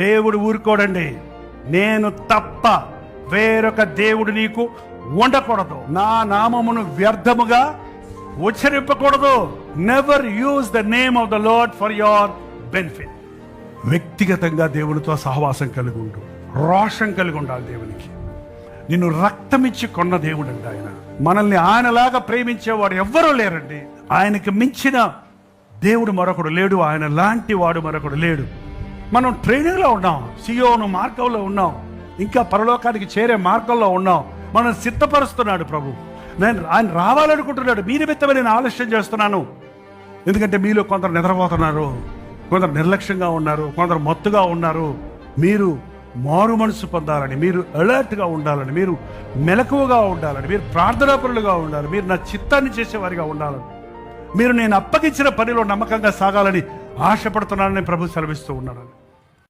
దేవుడు ఊరుకోడండి. నేను తప్ప వేరొక దేవుడు నీకు ఉండకూడదు. నా నామమును వ్యర్థముగా ఉచ్చరింపకూడదు. Never use the name of the Lord for your benefit వ్యక్తిగతంగా దేవునితో సహవాసం కలిగి ఉండు. రోషం కలిగి ఉండాలి దేవునికి. నిన్ను రక్తమిచ్చి కొన్న దేవుడు అండి ఆయన. మనల్ని ఆయనలాగా ప్రేమించేవాడు ఎవ్వరూ లేరండి. ఆయనకి మించిన దేవుడు మరొకడు లేడు. ఆయన లాంటి వాడు మరొకడు లేడు. మనం ట్రైనింగ్లో ఉన్నాం సియోను మార్గంలో ఉన్నాం ఇంకా పరలోకానికి చేరే మార్గంలో ఉన్నాం. మనం సిద్ధపరుస్తున్నాడు ప్రభు. నేను ఆయన రావాలనుకుంటున్నాడు. మీ నిమిత్తమే నేను ఆలస్యం చేస్తున్నాను. ఎందుకంటే మీలో కొందరు నిద్రపోతున్నారు కొందరు నిర్లక్ష్యంగా ఉన్నారు కొందరు మత్తుగా ఉన్నారు. మీరు మారు మనసు పొందాలని మీరు అలర్ట్గా ఉండాలని మీరు మెలకువగా ఉండాలని మీరు ప్రార్థనాపరులుగా ఉండాలి మీరు నా చిత్తాన్ని చేసేవారిగా ఉండాలని. మీరు నేను అప్పగించిన పనిలో నమ్మకంగా సాగాలని ఆశపడుతున్నానని ప్రభు సెలవిస్తూ ఉన్నాడని